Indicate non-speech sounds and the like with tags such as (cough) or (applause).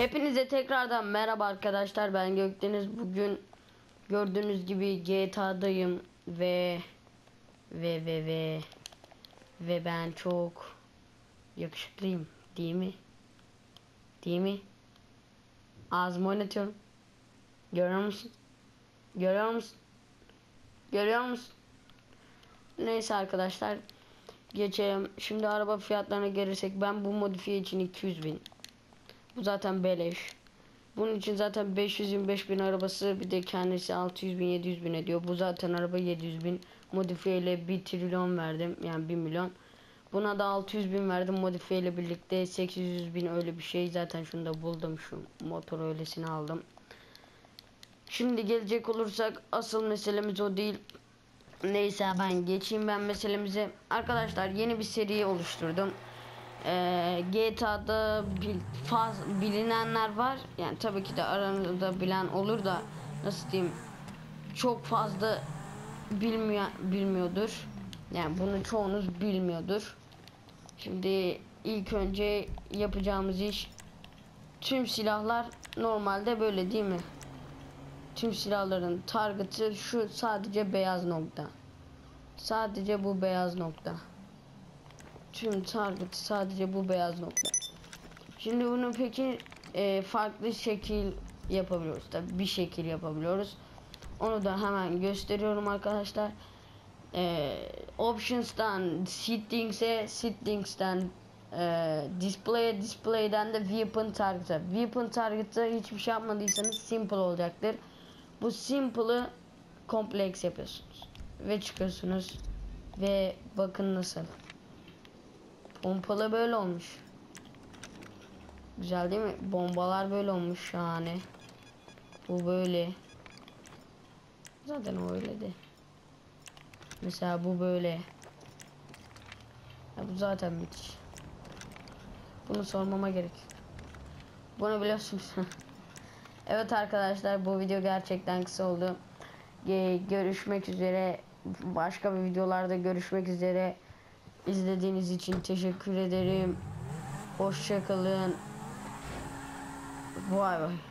Hepinize tekrardan merhaba arkadaşlar ben Gökdeniz bugün gördüğünüz gibi GTA'dayım ve ve ve ve ve ben çok yakışıklıyım değil mi? Değil mi? Ağzımı oynatıyorum. Görüyor musun? Görüyor musun? Görüyor musun? Neyse arkadaşlar geçelim. Şimdi araba fiyatlarına gelirsek ben bu modifiye için 200 bin. Bu zaten beleş. Bunun için zaten 525 bin arabası bir de kendisi 600 bin 700 bin ediyor. Bu zaten araba 700 bin. Modifiye ile 1 trilyon verdim. Yani 1 milyon. Buna da 600 bin verdim modifiye ile birlikte 800 bin öyle bir şey. Zaten şunu da buldum şu motor öylesini aldım. Şimdi gelecek olursak asıl meselemiz o değil. Neyse ben geçeyim ben meselemize. Arkadaşlar yeni bir seri oluşturdum. Ee, GTA'da bil, faz, bilinenler var. Yani tabii ki de aranızda bilen olur da nasıl diyeyim çok fazla bilmiyor bilmiyordur. Yani bunu çoğunuz bilmiyordur. Şimdi ilk önce yapacağımız iş tüm silahlar normalde böyle değil mi? Tüm silahların target'ı şu sadece beyaz nokta. Sadece bu beyaz nokta. Tüm target sadece bu beyaz nokta. Şimdi bunu peki e, farklı şekil yapabiliyoruz. Tabii bir şekil yapabiliyoruz. Onu da hemen gösteriyorum arkadaşlar. E, options'tan settings'e, settings'ten e, display'e, display'den de weapon target'a. Weapon target'a hiçbir şey yapmadıysanız simple olacaktır. Bu simple'ı kompleks yapıyorsunuz. Ve çıkıyorsunuz. Ve bakın nasıl. Pompalı böyle olmuş. Güzel değil mi? Bombalar böyle olmuş şahane. Bu böyle. Zaten öyle de. Mesela bu böyle. Ya bu zaten müthiş. Bunu sormama gerek. Bunu biliyorsunuz. (laughs) evet arkadaşlar bu video gerçekten kısa oldu. Ge- Görüşmek üzere. Başka bir videolarda görüşmek üzere. İzlediğiniz için teşekkür ederim. Hoşça kalın. Vay vay.